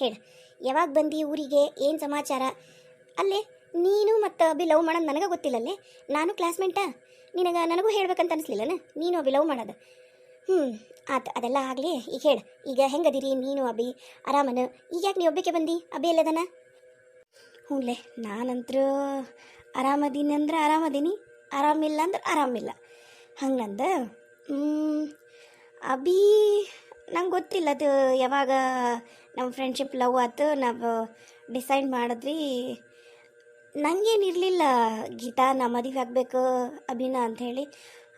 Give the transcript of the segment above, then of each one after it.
ಹೇಳು. ಯಾವಾಗ ಬಂದಿ ಊರಿಗೆ? ಏನು ಸಮಾಚಾರ? ಅಲ್ಲೇ, ನೀನು ಮತ್ತು ಅಭಿ ಲವ್ ಮಾಡೋದು ನನಗೆ ಗೊತ್ತಿಲ್ಲಲ್ಲೇ? ನಾನು ಕ್ಲಾಸ್ಮೇಟಾ ನಿನಗೆ ನನಗೂ ಹೇಳ್ಬೇಕಂತ ಅನಿಸ್ಲಿಲ್ಲನ? ನೀನು ಅಭಿ ಲವ್ ಮಾಡೋದು? ಹ್ಞೂ ಆತು, ಅದೆಲ್ಲ ಆಗಲಿ. ಈಗ ಹೇಳ. ಈಗ ಹೆಂಗದಿರಿ ನೀನು, ಅಭಿ? ಆರಾಮನ? ಈಗ ಯಾಕೆ ನೀ ಒಬ್ಬಕ್ಕೆ ಬಂದಿ? ಅಭಿ ಎಲ್ಲದನ? ಹ್ಞೂಲೆ ನಾನಂತರೂ ಆರಾಮದೀನಿ ಅಂದ್ರೆ ಆರಾಮದೀನಿ, ಆರಾಮಿಲ್ಲ ಅಂದ್ರೆ ಆರಾಮಿಲ್ಲ. ಹಂಗಂದ ಅಭಿ ನಂಗೆ ಗೊತ್ತಿಲ್ಲ. ಅದು ಯಾವಾಗ ನಮ್ಮ ಫ್ರೆಂಡ್ಶಿಪ್ ಲವ್ ಆಯ್ತು ನಾವು ಡಿಸೈಡ್ ಮಾಡಿದ್ವಿ. ನಂಗೇನಿರಲಿಲ್ಲ ಗೀತಾ, ನಾ ಮದುವೆ ಆಗಬೇಕು, ಅಭಿನ ಅಂಥೇಳಿ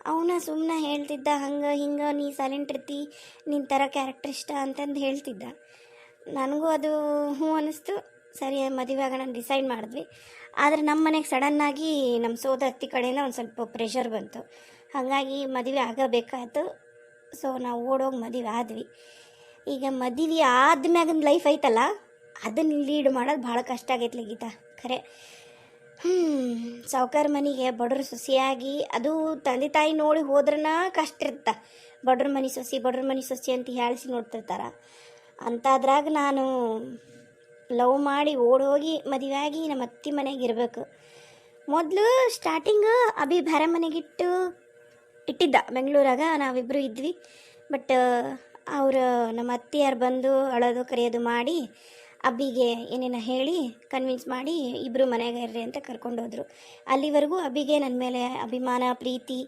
ಅವನ ಸುಮ್ಮನೆ ಹೇಳ್ತಿದ್ದ, ಹಂಗೆ ಹಿಂಗೆ, ನೀ ಸೈಲೆಂಟ್ ಇರ್ತಿ ನಿನ್ನ ಥರ ಕ್ಯಾರೆಕ್ಟರ್ ಇಷ್ಟ ಅಂತಂದು ಹೇಳ್ತಿದ್ದ. ನನಗೂ ಅದು ಹ್ಞೂ ಅನ್ನಿಸ್ತು ಸರಿ, ಮದುವೆ ಆಗೋಣ ಡಿಸೈಡ್ ಮಾಡಿದ್ವಿ. ಆದರೆ ನಮ್ಮ ಮನೆಗೆ ಸಡನ್ನಾಗಿ ನಮ್ಮ ಸೋದತ್ತಿ ಕಡೆಯಿಂದ ಒಂದು ಸ್ವಲ್ಪ ಪ್ರೆಷರ್ ಬಂತು. ಹಾಗಾಗಿ ಮದುವೆ ಆಗಬೇಕಾಯ್ತು. ಸೊ ನಾವು ಓಡೋಗಿ ಮದುವೆ ಆದ್ವಿ. ಈಗ ಮದುವೆ ಆದ್ಮ್ಯಾಗಿನ ಲೈಫ್ ಐತಲ್ಲ ಅದನ್ನ ಲೀಡ್ ಮಾಡೋದು ಭಾಳ ಕಷ್ಟ ಆಗೈತಿ ಗೀತಾ, ಖರೆ. ಹ್ಞೂ ಸಾವ್ಕಾರ ಮನೆಗೆ ಬಡ್ರು ಸೊಸೆಯಾಗಿ ಅದು ತಂದೆ ತಾಯಿ ನೋಡಿ ಹೋದ್ರನ ಕಷ್ಟ ಇರ್ತ ಬಡ್ರ ಮನೆ ಸೊಸಿ, ಬಡ್ರ ಮನೆ ಸೊಸಿ ಅಂತ ಹೇಳಿಸಿ ನೋಡ್ತಿರ್ತಾರೆ. ಅಂಥದ್ರಾಗ ನಾನು ಲವ್ ಮಾಡಿ ಓಡೋಗಿ ಮದುವೆಯಾಗಿ ನಮ್ಮ ಅತ್ತಿ ಮನೆಗೆ ಇರಬೇಕು. ಮೊದಲು ಸ್ಟಾರ್ಟಿಂಗ್ ಅಭಿ ಬೇರೆ ಮನೆಗಿಟ್ಟು ಇಟ್ಟಿದ್ದ. ಬೆಂಗಳೂರಾಗ ನಾವಿಬ್ಬರು ಇದ್ವಿ. ಬಟ್ ಅವರು ನಮ್ಮ ಅತ್ತಿಯಾರು ಬಂದು ಅಳೋದು, ಕರೆಯೋದು ಮಾಡಿ, ಅಬ್ಬಿಗೆ ಏನೇನೋ ಹೇಳಿ ಕನ್ವಿನ್ಸ್ ಮಾಡಿ ಇಬ್ಬರು ಮನೆಗೆ ಇರ್ರಿ ಅಂತ ಕರ್ಕೊಂಡೋದ್ರು ಅಲ್ಲಿವರೆಗೂ ಅಬ್ಬಿಗೆ ನನ್ನ ಮೇಲೆ ಅಭಿಮಾನ, ಪ್ರೀತಿ,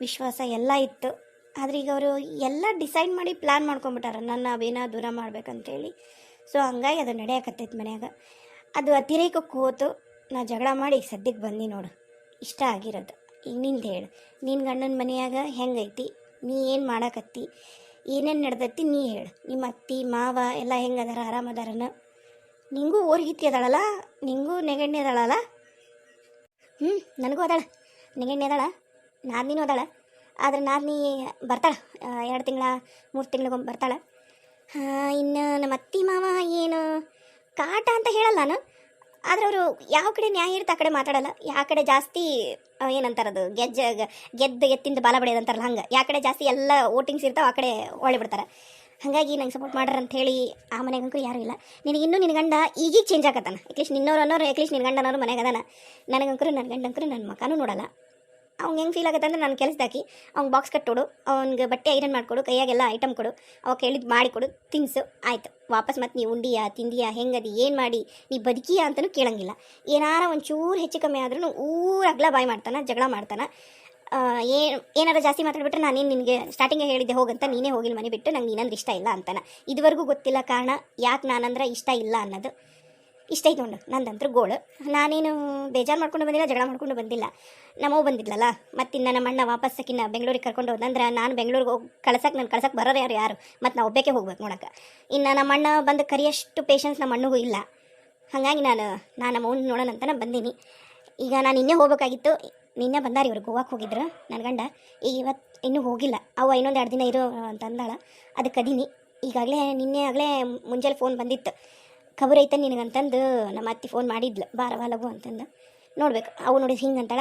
ವಿಶ್ವಾಸ ಎಲ್ಲ ಇತ್ತು. ಆದರೆ ಈಗ ಅವರು ಎಲ್ಲ ಡಿಸೈಡ್ ಮಾಡಿ ಪ್ಲ್ಯಾನ್ ಮಾಡ್ಕೊಂಬಿಟ್ಟಾರ ನನ್ನ ಅಭಿನ ದೂರ ಮಾಡ್ಬೇಕಂತೇಳಿ ಸೊ ಹಂಗಾಗಿ ಅದು ನಡೆಯಕತ್ತೈತೆ ಮನ್ಯಾಗ. ಅದು ಅತಿರೇಕಕ್ಕೆ ಹೋತು. ನಾ ಜಗಳ ಮಾಡಿ ಈಗ ಸದ್ಯಕ್ಕೆ ಬಂದು ನೋಡು. ಇಷ್ಟ ಆಗಿರೋದು. ಈಗ ನಿಂದು ಹೇಳು. ನಿನ್ನ ಗಂಡನ ಮನೆಯಾಗ ಹೆಂಗೈತಿ? ನೀ ಏನು ಮಾಡಾಕತ್ತಿ? ಏನೇನು ನಡೆದತ್ತಿ ನೀ ಹೇಳು. ನಿಮ್ಮ ಅತ್ತಿ ಮಾವ ಎಲ್ಲ ಹೆಂಗದಾರ? ಆರಾಮದಾರನ? ನಿಂಗೂ ಓರ್ಗಿತ್ತಿ ಅದಾಳಲ್ಲ? ನಿಂಗೂ ನೆಗಣ್ಣೆ ಅದಾಳಲ್ಲ? ಹ್ಞೂ ನನಗೂ ಅದಾಳ. ನೆಗಣ್ಣೆ ಅದಾಳ. ನಾದಿನೂ ಅದಾಳ. ಆದ್ರೆ ನಾದಿನಿ ಬರ್ತಾಳೆ. ಎರಡು ತಿಂಗಳ, ಮೂರು ತಿಂಗಳಿಗೊಮ್ಮೆ ಬರ್ತಾಳೆ. ಇನ್ನು ನಮ್ಮ ಅತ್ತಿ ಮಾವ ಏನು ಕಾಟ ಅಂತ ಹೇಳಲ್ಲ ನಾನು. ಆದ್ರೆ ಅವರು ಯಾವ ಕಡೆ ನ್ಯಾಯ ಇರುತ್ತೆ ಆ ಕಡೆ ಮಾತಾಡಲ್ಲ. ಯಾವ ಕಡೆ ಜಾಸ್ತಿ ಏನಂತಾರದು ಗೆಜ್ಜ, ಗೆದ್ದು ಎತ್ತಿಂದ ಬಾಲ ಬಡಿಯೋದಂತಾರಲ್ಲ ಹಂಗೆ. ಯಾವ ಕಡೆ ಜಾಸ್ತಿ ಎಲ್ಲ ವೋಟಿಂಗ್ಸ್ ಇರ್ತಾವೆ ಆ ಕಡೆ ಒಳ್ಳೆ ಬಿಡ್ತಾರೆ. ಹಾಗಾಗಿ ನಂಗೆ ಸಪೋರ್ಟ್ ಮಾಡ್ರ ಅಂತ ಹೇಳಿ ಆ ಮನೆಗಂಕು ಯಾರೂ ಇಲ್ಲ. ನಿನಗೆ ಇನ್ನೂ ನಿನ್ನ ಗಂಡ ಈಗೀಗ ಚೇಂಜ್ ಆಗತ್ತಾನ. ಅಟ್ಲೀಸ್ಟ್ ನಿನ್ನೋರು ಅನ್ನೋರು ಅಟ್ಲೀಸ್ಟ್ ನಿನ್ನ ಗಂಡನವ್ರು ಅನ್ನೋರು ಮನೆಗೆ ಅದಾನ. ನನಗಂಕರು ನನ್ನ ಗಂಡಂಕರು ನನ್ನ ಮಕ್ಕನೂ ನೋಡಲ್ಲ. ಅವ್ನಿಗೆ ಹೆಂಗೆ ಫೀಲ್ ಆಗುತ್ತೆ ಅಂದರೆ ನಾನು ಕೆಲಸದಾಕಿ ಅವ್ನಿಗೆ ಬಾಕ್ಸ್ ಕಟ್ಟೋಡು ಅವ್ನಿಗೆ ಬಟ್ಟೆ ಐರನ್ ಮಾಡಿಕೊಡು, ಕೈಯಾಗೆಲ್ಲ ಐಟಮ್ ಕೊಡು, ಅವಾಗ ಹೇಳಿದ್ದು ಮಾಡಿಕೊಡು ತಿನ್ಸು, ಆಯ್ತು. ವಾಪಸ್ ಮತ್ತೆ ನೀ ಉಂಡಿಯಾ, ತಿಂದಿಯಾ, ಹೆಂಗದಿ, ಏನು ಮಾಡಿ, ನೀ ಬದುಕಿಯಾ ಅಂತಲೂ ಕೇಳಂಗಿಲ್ಲ. ಏನಾರ ಒಂಚೂರು ಹೆಚ್ಚು ಕಮ್ಮಿ ಆದ್ರೂ ಊರ ಅಗ್ಲ ಬಾಯ್ ಮಾಡ್ತಾನೆ, ಜಗಳ ಮಾಡ್ತಾನೆ. ಏನು ಏನಾರ ಜಾಸ್ತಿ ಮಾತಾಡ್ಬಿಟ್ರೆ ನಾನೇನು ನಿನಗೆ ಸ್ಟಾರ್ಟಿಂಗೇ ಹೇಳಿದ್ದೆ ಹೋಗಂತ ನೀನೇ ಹೋಗಿಲ್ಲ ಮನೆ ಬಿಟ್ಟು, ನಂಗೆ ನೀನಂದ್ರೆ ಇಷ್ಟ ಇಲ್ಲ ಅಂತಾನೆ. ಇದುವರೆಗೂ ಗೊತ್ತಿಲ್ಲ ಕಾರಣ, ಯಾಕೆ ನಾನಂದ್ರೆ ಇಷ್ಟ ಇಲ್ಲ ಅನ್ನೋದು. ಇಷ್ಟ ಐತೆ ನೋಡು, ನಂದಂತ್ರ ಗೋಳು. ನಾನೇನು ಬೇಜಾರು ಮಾಡ್ಕೊಂಡು ಬಂದಿಲ್ಲ, ಜಗಳ ಮಾಡ್ಕೊಂಡು ಬಂದಿಲ್ಲ. ನಮ್ಮವ್ ಬಂದಿದ್ಲಲ್ಲ, ಮತ್ತಿನ್ನು ನಮ್ಮ ಅಣ್ಣ ವಾಪಸ್ ಸಕಿನ ಬೆಂಗಳೂರಿಗೆ ಕರ್ಕೊಂಡು ಹೋದಂದ್ರೆ ನಾನು ಬೆಂಗಳೂರಿಗೆ ಹೋಗಿ ಕಳ್ಸಕ್ಕೆ ನಾನು ಕಳ್ಸಕ್ಕೆ ಬರೋರು ಯಾರು ಯಾರು? ಮತ್ತು ನಾವು ಒಬ್ಬಕ್ಕೆ ಹೋಗ್ಬೇಕು ನೋಡಕ್ಕೆ. ಇನ್ನು ನಮ್ಮ ಅಣ್ಣ ಬಂದು ಕರಿಯಷ್ಟು ಪೇಷನ್ಸ್ ನಮ್ಮ ಅಣ್ಣಗೂ ಇಲ್ಲ. ಹಾಗಾಗಿ ನಾನು ನಾನು ನಮ್ಮ ಅವ್ನು ನೋಡೋಣ ಅಂತ ಬಂದೀನಿ. ಈಗ ನಾನು ಇನ್ನೇ ಹೋಗ್ಬೇಕಾಗಿತ್ತು. ನಿನ್ನೆ ಬಂದಾರ ಇವರು ಗೋವಾಕ್ಕೆ ಹೋಗಿದ್ರು ನನ್ನ ಗಂಡ. ಈಗ ಇವತ್ತು ಇನ್ನೂ ಹೋಗಿಲ್ಲ. ಅವ ಇನ್ನೊಂದು ಎರಡು ದಿನ ಇರೋ ಅಂತ ಅಂದಾಳ. ಅದಕ್ಕೆ ಅದೀನಿ ಈಗಾಗಲೇ ನಿನ್ನೆ ಆಗಲೇ ಮುಂಜಾನೆ ಫೋನ್ ಬಂದಿತ್ತು. ಖಬರ್ ಐತೆ ನಿನಗಂತಂದು ನಮ್ಮ ಅತ್ತಿ ಫೋನ್ ಮಾಡಿದ್ಲು. ಬಾರವ ಲಗು ಅಂತಂದು. ನೋಡ್ಬೇಕು. ಅವು ನೋಡಿ ಹಿಂಗೆ ಅಂತಾಳ.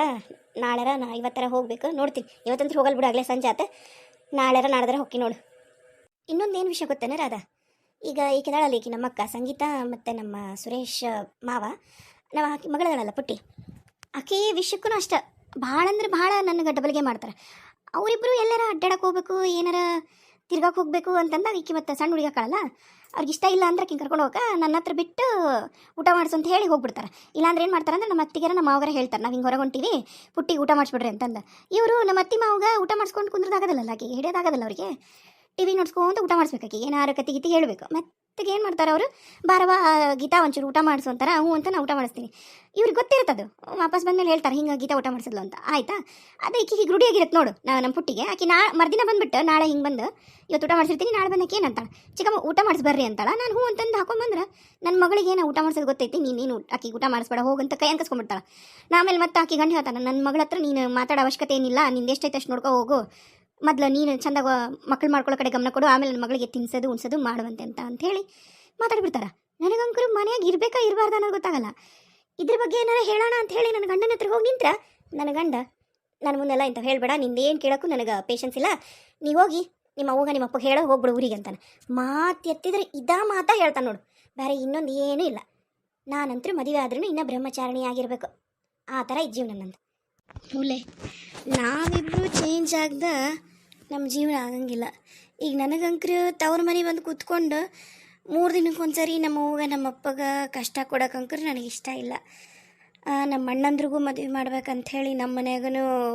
ನಾಳೆರ ನಾ ಇವತ್ತರ ಹೋಗ್ಬೇಕು. ನೋಡ್ತೀನಿ. ಇವತ್ತಂದ್ರೆ ಹೋಗಲ್ ಬಿಡು. ಆಗಲೇ ಸಂಜೆ ಆತೆ. ನಾಳೆರ ನಾಡ್ದಾರ ಹೋಗಿ ನೋಡು. ಇನ್ನೊಂದು ಏನು ವಿಷಯ ಗೊತ್ತೇನೆ ರಾಧ? ಈಗ ಈಕಿದಾಳಲ್ಲ ಈಕಿ ನಮ್ಮ ಅಕ್ಕ ಸಂಗೀತ ಮತ್ತು ನಮ್ಮ ಸುರೇಶ್ ಮಾವ. ನಮ್ಮ ಹಾಕಿ ಮಗಳದಾಳಲ್ಲ ಪುಟ್ಟಿ. ಆಕೆ ವಿಷಯಕ್ಕೂ ಅಷ್ಟ. ಭಾಳ ಅಂದ್ರೆ ಭಾಳ ನನ್ನ ಗಡ್ಡಬಲಿಗೆ ಮಾಡ್ತಾರೆ ಅವರಿಬ್ಬರು ಎಲ್ಲಾರ ಅಡ್ಡಾಡಕ್ಕೆ ಹೋಗ್ಬೇಕು, ಏನಾರ ತಿರ್ಗಾಕ್ ಹೋಗ್ಬೇಕು ಅಂತಂದಾಗ ಈಕೆ ಮತ್ತೆ ಸಣ್ಣ ಹುಡುಗಿ ಅವ್ರಿಗೆ ಇಷ್ಟ ಇಲ್ಲ ಅಂದ್ರೆ ಹಿಂಗೆ ಕರ್ಕೊಂಡು ಹೋಗಕ್ಕೆ ನನ್ನ ಹತ್ರ ಬಿಟ್ಟು ಊಟ ಮಾಡಿಸು ಅಂತ ಹೇಳಿ ಹೋಗ್ಬಿಡ್ತಾರೆ. ಇಲ್ಲಾಂದ್ರೆ ಏನು ಮಾಡ್ತಾರೆ ಅಂದ್ರೆ ನಮ್ಮ ಅತ್ತಿಗೆರ ನಮ್ಮ ಮಾವಗರ ಹೇಳ್ತಾರೆ, ನಾವು ಹಿಂಗೆ ಹೊರಗೆ ಹೊಂಟೀವಿ ಪುಟ್ಟಿಗೆ ಊಟ ಮಾಡಿಸ್ಬಿಡ್ರಿ ಅಂತಂದು. ಇವರು ನಮ್ಮ ಅತ್ತಿ ಮಾವಗ ಊಟ ಮಾಡಿಸ್ಕೊಂಡು ಕುಂದ್ರದಾಗದಲ್ಲ ಆಕೆಗೆ ಹಿಡಿಯೋದಾಗದಲ್ಲ ಅವರಿಗೆ. ಟಿ ವಿ ನೋಡ್ಸ್ಕೊಂತ ಊಟ ಮಾಡಿಸ್ಬೇಕಾಗಿ ಏನಾರು ಕತಿ ಗಿತಿ ಹೇಳಬೇಕು. ಮತ್ತೆ ಏನು ಮಾಡ್ತಾರೆ ಅವರು? ಬಾರವ ಗೀತಾ ಒಂಚೂರು ಊಟ ಮಾಡಿಸು ಅಂತಾರೆ, ಹ್ಞೂ ಅಂತ ನಾನು ಊಟ ಮಾಡಿಸ್ತೀನಿ. ಇವ್ರಿಗೆ ಗೊತ್ತಿರುತ್ತದು. ವಾಪಸ್ ಬಂದ್ಮೇಲೆ ಹೇಳ್ತಾರೆ, ಹಿಂಗೆ ಗೀತಾ ಊಟ ಮಾಡಿಸಿದ್ಲು ಅಂತ. ಆಯ್ತಾ? ಅದೇ ಹೀಗೆ ರೂಢಿಯಾಗಿರುತ್ತೆ ನೋಡು, ನಾ ನಮ್ಮ ಪುಟ್ಟಿಗೆ. ಆಕೆ ನಾ ಮರ್ದಿನ ಬಂದ್ಬಿಟ್ಟು ನಾಳೆ ಹಿಂಗೆ ಬಂದು, ಇವತ್ತು ಊಟ ಮಾಡಿಸಿರ್ತೀನಿ, ನಾಳೆ ಬಂದಕ್ಕೆ ಏನಂತಾಳೆ ಚಿಕ್ಕಮ್ಮ, ಊಟ ಮಾಡಿಸ್ಬರ್ರಿ ಅಂತಾಳ. ನಾನು ಹ್ಞೂ ಅಂತಂದು ಹಾಕೊಂಬಂದ್ರೆ ನನ್ನ ಮಗಳಿಗೆ ಏನೋ ಊಟ ಮಾಡಿಸೋದು ಗೊತ್ತೈತಿ? ನೀನೇನು ಆಕಿಗೆ ಊಟ ಮಾಡಿಸ್ಬೇಡ ಹೋಗಂತ ಕೈ ಅಂಕಸ್ಕೊಂಡ್ಬಿಡ್ತಾಳೆ. ಆಮೇಲೆ ಮತ್ತೆ ಆಕೆ ಗಂಡ ಹೇಳ್ತಾನೆ ನನ್ನ ಮಗಳ ಹತ್ರ ನೀನು ಮಾತಾಡೋ ಅವಶ್ಯಕತೆ ಏನಿಲ್ಲ, ನಿಂದು ಎಷ್ಟೈತೆ ಅಷ್ಟು ನೋಡ್ಕೊ ಹೋಗು. ಮೊದ್ಲು ನೀನು ಚಂದಾಗ ಮಕ್ಕಳು ಮಾಡ್ಕೊಳ್ಳೋ ಕಡೆ ಗಮನ ಕೊಡು, ಆಮೇಲೆ ನನ್ನ ಮಗಳಿಗೆ ತಿನ್ಸೋದು, ಉಣ್ಸೋದು, ಮಾಡುವಂತೆ ಅಂತ ಅಂತ ಹೇಳಿ ಮಾತಾಡ್ಬಿಡ್ತಾರ. ನನಗಂಕರು ಮನೆಯಾಗ ಇರ್ಬೇಕಾ ಇರಬಾರ್ದು ಅನ್ನೋದು ಗೊತ್ತಾಗಲ್ಲ. ಇದ್ರ ಬಗ್ಗೆ ಏನಾರ ಹೇಳೋಣ ಅಂತ ಹೇಳಿ ನನ್ನ ಗಂಡನ ಹತ್ರ ಹೋಗಿ ನಿಂತ್ರ, ನನ್ನ ಗಂಡ ನನ್ನ ಮುಂದೆಲ್ಲ ಇಂಥ ಹೇಳ್ಬೇಡ, ನಿಂದೇನು ಕೇಳೋಕ್ಕೂ ನನಗೆ ಪೇಷನ್ಸ್ ಇಲ್ಲ. ನೀವು ಹೋಗಿ, ನಿಮ್ಮ ಅವ್ಗ ನಿಮ್ಮ ಅಪ್ಪ ಹೇಳೋ ಹೋಗ್ಬಿಡು ಊರಿಗೆ ಅಂತಾನೆ. ಮಾತು ಎತ್ತಿದ್ರೆ ಇದಾ ಮಾತಾ ಹೇಳ್ತಾನೆ ನೋಡು. ಬೇರೆ ಇನ್ನೊಂದು ಏನೂ ಇಲ್ಲ. ನಾನಂತರೂ ಮದುವೆ ಆದ್ರೂ ಇನ್ನೂ ಬ್ರಹ್ಮಚಾರಣಿ ಆಗಿರಬೇಕು. ಆ ಥರ ಈ ಜೀವನ ನಂದು. ಹುಲೆ ನಾವಿಬ್ಬರು ಚೇಂಜ್ ಆಗ್ದ ನಮ್ಮ ಜೀವನ ಆಗಂಗಿಲ್ಲ. ಈಗ ನನಗಂಕ್ರು ತವ್ರ ಮನೆ ಬಂದು ಕೂತ್ಕೊಂಡು ಮೂರು ದಿನಕ್ಕೊಂದ್ಸರಿ ನಮ್ಮ ಅವ್ವಗ ನಮ್ಮ ಅಪ್ಪಗೆ ಕಷ್ಟ ಕೊಡೋಕಂಕ್ರು ನನಗೆ ಇಷ್ಟ ಇಲ್ಲ. ನಮ್ಮ ಅಣ್ಣಂದ್ರಿಗೂ ಮದುವೆ ಮಾಡ್ಬೇಕಂತ ಹೇಳಿ ನಮ್ಮ ಮನ್ಯಾಗೂ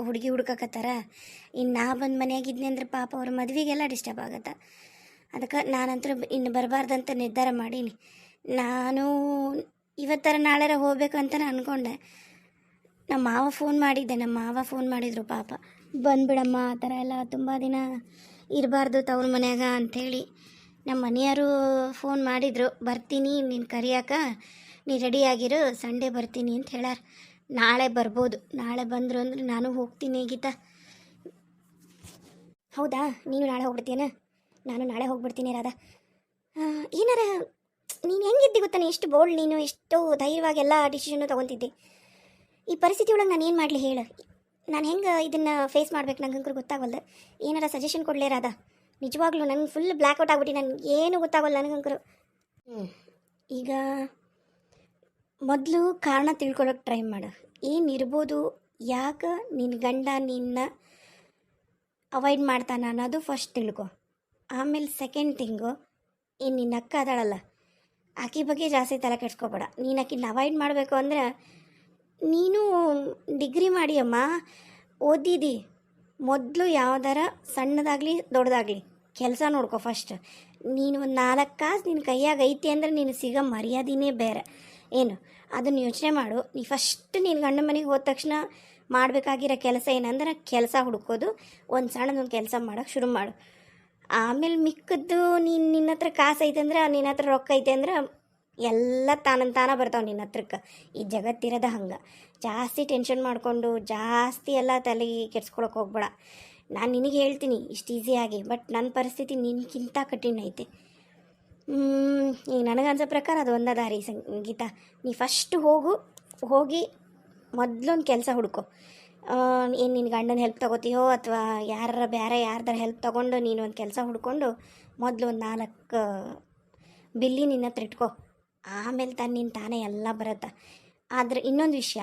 ಹುಡುಗಿ ಹುಡ್ಕಕತ್ತಾರ. ಇನ್ನು ನಾ ಬಂದು ಮನ್ಯಾಗಿದ್ನಿ ಅಂದ್ರೆ ಪಾಪ ಅವ್ರ ಮದುವೆಗೆಲ್ಲ ಡಿಸ್ಟರ್ಬ್ ಆಗತ್ತೆ. ಅದಕ್ಕೆ ನಾನಂತರೂ ಇನ್ನು ಬರಬಾರ್ದಂತ ನಿರ್ಧಾರ ಮಾಡೀನಿ. ನಾನು ಇವತ್ತರ ನಾಳೆರ ಹೋಗ್ಬೇಕಂತ ಅನ್ಕೊಂಡೆ ನಮ್ಮ ಮಾವ ಫೋನ್ ಮಾಡಿದ್ದೆ, ನಮ್ಮ ಮಾವ ಫೋನ್ ಮಾಡಿದರು ಪಾಪ. ಬಂದ್ಬಿಡಮ್ಮ, ಆ ಥರ ಎಲ್ಲ ತುಂಬ ದಿನ ಇರಬಾರ್ದು ತವ್ರ ಮನೆಯಾಗ ಅಂಥೇಳಿ. ನಮ್ಮ ಮನೆಯವರು ಫೋನ್ ಮಾಡಿದರು, ಬರ್ತೀನಿ, ನೀನು ಕರಿಯಾಕ, ನೀ ರೆಡಿ ಆಗಿರು, ಸಂಡೇ ಬರ್ತೀನಿ ಅಂತ ಹೇಳಾರ ನಾಳೆ ಬರ್ಬೋದು, ನಾಳೆ ಬಂದರು ಅಂದ್ರೆ ನಾನು ಹೋಗ್ತೀನಿ ಗೀತಾ. ಹೌದಾ? ನೀನು ನಾಳೆ ಹೋಗ್ಬಿಡ್ತೀಯನ? ನಾನು ನಾಳೆ ಹೋಗ್ಬಿಡ್ತೀನಿ ರಾಧಾ. ಏನಾರ, ನೀನು ಹೆಂಗಿದ್ದಿ ಗೊತ್ತಾನೆ? ಎಷ್ಟು ಬೋಲ್ಡ್ ನೀನು, ಎಷ್ಟು ಧೈರ್ಯವಾಗಿ ಎಲ್ಲ ಡಿಸಿಷನ್ನು ತೊಗೊತಿದ್ದೆ. ಈ ಪರಿಸ್ಥಿತಿ ಒಳಗೆ ನಾನು ಏನು ಮಾಡಲಿ ಹೇಳು. ನಾನು ಹೆಂಗೆ ಇದನ್ನು ಫೇಸ್ ಮಾಡ್ಬೇಕು ನಂಗೆ ಗೊತ್ತಾಗಲ್ದು ಏನಾರ ಸಜೆಷನ್ ಕೊಡಲೇ ನಿಜವಾಗ್ಲೂ ನಂಗೆ ಫುಲ್ ಬ್ಲ್ಯಾಕ್ಔಟ್ ಆಗ್ಬಿಟ್ಟು, ನನಗೆ ಏನು ಗೊತ್ತಾಗಲ್ಲ ನನಗಂಕರು ಹ್ಞೂ ಈಗ ಮೊದಲು ಕಾರಣ ತಿಳ್ಕೊಳ್ಳೋಕೆ ಟ್ರೈ ಮಾಡು. ಏನಿರ್ಬೋದು ಯಾಕೆ ನಿನ್ನ ಗಂಡ ನಿನ್ನ ಅವಾಯ್ಡ್ ಮಾಡ್ತಾನ ಅನ್ನೋದು ಫಸ್ಟ್ ತಿಳ್ಕೊ. ಆಮೇಲೆ ಸೆಕೆಂಡ್ ಥಿಂಗು ಏನು ನಿನ್ನ ಅಕ್ಕ ಅದಾಳಲ್ಲ, ಆಕೆ ಬಗ್ಗೆ ಜಾಸ್ತಿ ತಲೆ ಕೆಡ್ಸ್ಕೊಬೇಡ. ನೀನು ಆಕಿನ ಅವಾಯ್ಡ್ ಮಾಡಬೇಕು ಅಂದ್ರೆ ನೀನು ಡಿಗ್ರಿ ಮಾಡಿ ಅಮ್ಮ. ಓದಿದಿ. ಮೊದಲು ಯಾವ್ದಾರ ಸಣ್ಣದಾಗಲಿ ದೊಡ್ಡದಾಗಲಿ ಕೆಲಸ ನೋಡ್ಕೊ ಫಸ್ಟ್ ನೀನು ಒಂದು ನಾಲ್ಕು ಕಾಸು ನಿನ್ನ ಕೈಯಾಗ ಐತಿ ಅಂದ್ರೆ ನೀನು ಸಿಗೋ ಮರ್ಯಾದಿನೇ ಬೇರೆ. ಏನು? ಅದನ್ನು ಯೋಚನೆ ಮಾಡು. ನೀ ಫಸ್ಟ್ ನೀನು ಗಂಡ ಮನೆಗೆ ಹೋದ ತಕ್ಷಣ ಮಾಡಬೇಕಾಗಿರೋ ಕೆಲಸ ಏನಂದ್ರೆ ಕೆಲಸ ಹುಡುಕೋದು. ಒಂದು ಸಣ್ಣದೊಂದು ಕೆಲಸ ಮಾಡೋಕೆ ಶುರು ಮಾಡು. ಆಮೇಲೆ ಮಿಕ್ಕದ್ದು ನೀನು ನಿನ್ನ ಹತ್ರ ಕಾಸು ಐತೆ ಅಂದ್ರೆ ನಿನ್ನ ಹತ್ರ ರೊಕ್ಕ ಐತೆ ಅಂದ್ರೆ ಎಲ್ಲ ತಾನಂತಾನ ಬರ್ತಾವ ನಿನ್ನ ಹತ್ರಕ್ಕೆ. ಈ ಜಗತ್ತಿರದ ಹಂಗೆ. ಜಾಸ್ತಿ ಟೆನ್ಷನ್ ಮಾಡಿಕೊಂಡು, ಜಾಸ್ತಿ ಎಲ್ಲ ತಲೆಗೆ ಕೆಡ್ಸ್ಕೊಳಕ್ಕೆ ಹೋಗ್ಬೇಡ. ನಾನು ನಿನಗೆ ಹೇಳ್ತೀನಿ, ಇಷ್ಟು ಈಸಿಯಾಗಿ ಬಟ್ ನನ್ನ ಪರಿಸ್ಥಿತಿ ನಿನ್ಗಿಂತ ಕಠಿಣ ಐತೆ. ಈಗ ನನಗನ್ಸೋ ಪ್ರಕಾರ ಅದು ಒಂದ ದಾರಿ ಸಂಗೀತ ನೀ ಫಸ್ಟ್ ಹೋಗು, ಹೋಗಿ ಮೊದಲೊಂದು ಕೆಲಸ ಹುಡುಕೋ. ಏನು ನಿನ್ನ ಗಂಡನ ಹೆಲ್ಪ್ ತಗೋತೀಯೋ ಅಥವಾ ಯಾರ ಬೇರೆ ಯಾರ್ದಾರ ಹೆಲ್ಪ್ ತಗೊಂಡು ನೀನು ಒಂದು ಕೆಲಸ ಹುಡ್ಕೊಂಡು ಮೊದಲು ಒಂದು ನಾಲ್ಕು, ಬಿಲ್ಲಿ ನಿನ್ನ ಹತ್ರ ಇಟ್ಕೋ. ಆಮೇಲೆ ತನ್ನಿಂದ ತಾನೇ ಎಲ್ಲ ಬರುತ್ತೆ. ಆದರೆ ಇನ್ನೊಂದು ವಿಷಯ,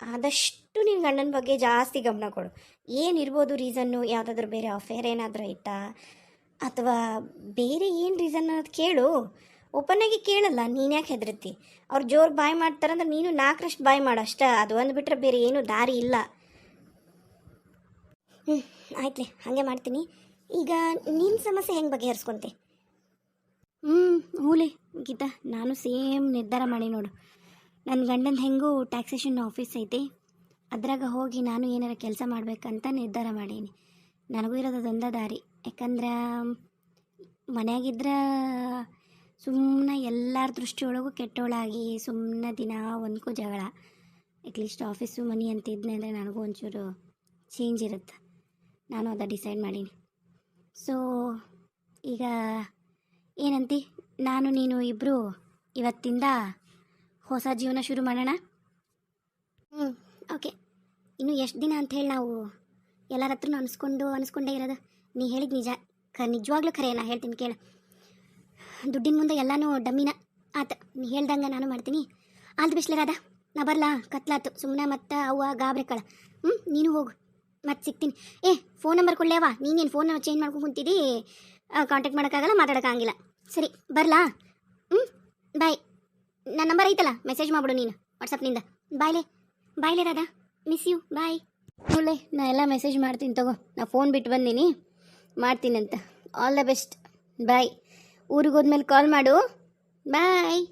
ಆದಷ್ಟು ನಿನ್ನ ಗಂಡನ ಬಗ್ಗೆ ಜಾಸ್ತಿ ಗಮನ ಕೊಡು. ಏನಿರ್ಬೋದು ರೀಸನ್ನು? ಯಾವುದಾದ್ರೂ ಬೇರೆ ಅಫೇರ್ ಏನಾದರೂ ಐತಾ ಅಥವಾ ಬೇರೆ ಏನು ರೀಸನ್ ಅನ್ನೋದು ಕೇಳು. ಓಪನ್ನಾಗಿ ಕೇಳಲ್ಲ, ನೀನು ಯಾಕೆ ಹೆದರ್ತಿ? ಅವ್ರು ಜೋರು ಬಾಯ್ ಮಾಡ್ತಾರಂದ್ರೆ ನೀನು ನಾಲ್ಕರಷ್ಟು ಬಾಯ್ ಮಾಡು ಅಷ್ಟೇ. ಅದು ಒಂದು ಬಿಟ್ಟರೆ ಬೇರೆ ಏನೂ ದಾರಿ ಇಲ್ಲ. ಹ್ಞೂ ಆಯ್ತು ಹಾಗೆ ಮಾಡ್ತೀನಿ. ಈಗ ನಿನ್ನ ಸಮಸ್ಯೆ ಹೆಂಗೆ ಬಗೆಹರಿಸ್ಕೊಂತೆ? ಹ್ಞೂ ಹೂಲೆ. ಗೀತಾ, ನಾನು ಸೇಮ್ ನಿರ್ಧಾರ ಮಾಡಿ ನೋಡು. ನನ್ನ ಗಂಡನ ಹೆಂಗೂ ಟ್ಯಾಕ್ಸೇಷನ್ ಆಫೀಸ್ ಐತಿ. ಅದ್ರಾಗ ಹೋಗಿ ನಾನು ಏನಾರ ಕೆಲಸ ಮಾಡ್ಬೇಕಂತ ನಿರ್ಧಾರ ಮಾಡೀನಿ. ನನಗೂ ಇರೋದು ಅದೊಂದೇ ದಾರಿ. ಯಾಕಂದ್ರೆ, ಮನೆಯಾಗಿದ್ರೆ ಸುಮ್ಮನೆ ಎಲ್ಲರ ದೃಷ್ಟಿಯೊಳಗೂ ಕೆಟ್ಟೋಳಾಗಿ ಸುಮ್ಮನೆ ದಿನ ಒಂದ್ಕೂ ಜಗಳ. ಅಟ್ಲೀಸ್ಟ್ ಆಫೀಸು ಮನಿ ಅಂತ ಇದ್ನೆ ಅಂದರೆ ನನಗೂ ಒಂಚೂರು ಚೇಂಜ್ ಇರುತ್ತೆ. ನಾನು ಅದ ಡಿಸೈಡ್ ಮಾಡೀನಿ. ಸೊ ಈಗ ಏನಂತಿ? ನಾನು ನೀನು ಇಬ್ಬರು ಇವತ್ತಿಂದ ಹೊಸ ಜೀವನ ಶುರು ಮಾಡೋಣ? ಹ್ಞೂ ಓಕೆ. ಇನ್ನು ಎಷ್ಟು ದಿನ ಅಂತ ಹೇಳಿ ನಾವು ಎಲ್ಲರ ಹತ್ರ ಅನಿಸ್ಕೊಂಡು ಅನಿಸ್ಕೊಂಡೇ ಇರೋದು. ನೀ ಹೇಳಿದ ನಿಜ. ಕ ನಿಜವಾಗ್ಲೂ ಖರೆ ನಾ ಹೇಳ್ತೀನಿ ಕೇಳು. ದುಡ್ಡಿನ ಮುಂದೆ ಎಲ್ಲನೂ ಡಮ್ಮಿನ. ಆತ ನೀ ಹೇಳ್ದಂಗೆ ನಾನು ಮಾಡ್ತೀನಿ. ಆಲ್ ಬಿಸ್ಲರಾದ ನಾ ಬರಲಾ? ಕತ್ಲಾತು. ಸುಮ್ಮನೆ ಮತ್ತೆ ಅವ್ವ ಗಾಬ್ರೆ ಕಳ ಹ್ಞೂ ನೀನು ಹೋಗು. ಮತ್ತೆ ಸಿಗ್ತೀನಿ. ಏ ಫೋನ್ ನಂಬರ್ ಕೊಡ್ಲೇವಾ ನೀನೇನು ಫೋನ್ ಚೇಂಜ್ ಮಾಡ್ಕೊಂಡು ಕುಂತಿದ್ದಿ? ಕಾಂಟ್ಯಾಕ್ಟ್ ಮಾಡೋಕ್ಕಾಗಲ್ಲ ಮಾತಾಡೋಕ್ಕಾಗಿಲ್ಲ. ಸರಿ, ಬರಲಾ? ಹ್ಞೂ ಬಾಯ್. ನನ್ನ ನಂಬರ್ ಐತಲ್ಲ ಮೆಸೇಜ್ ಮಾಡ್ಬಿಡು ನೀನು ವಾಟ್ಸಪ್ನಿಂದ ಬಾಯ್ಲೆ ಬಾಯ್ಲೆ ರಾಧಾ ಮಿಸ್ ಯು ಬಾಯ್. ಒಳ್ಳೆ ನಾ ಎಲ್ಲ ಮೆಸೇಜ್ ಮಾಡ್ತೀನಿ ತಗೋ, ನಾ ಫೋನ್ ಬಿಟ್ಟು ಬಂದೀನಿ ಮಾಡ್ತೀನಿ ಅಂತ ಆಲ್ ದ ಬೆಸ್ಟ್ ಬಾಯ್. ಊರಿಗೆ ಹೋದ್ಮೇಲೆ ಕಾಲ್ ಮಾಡು, ಬಾಯ್.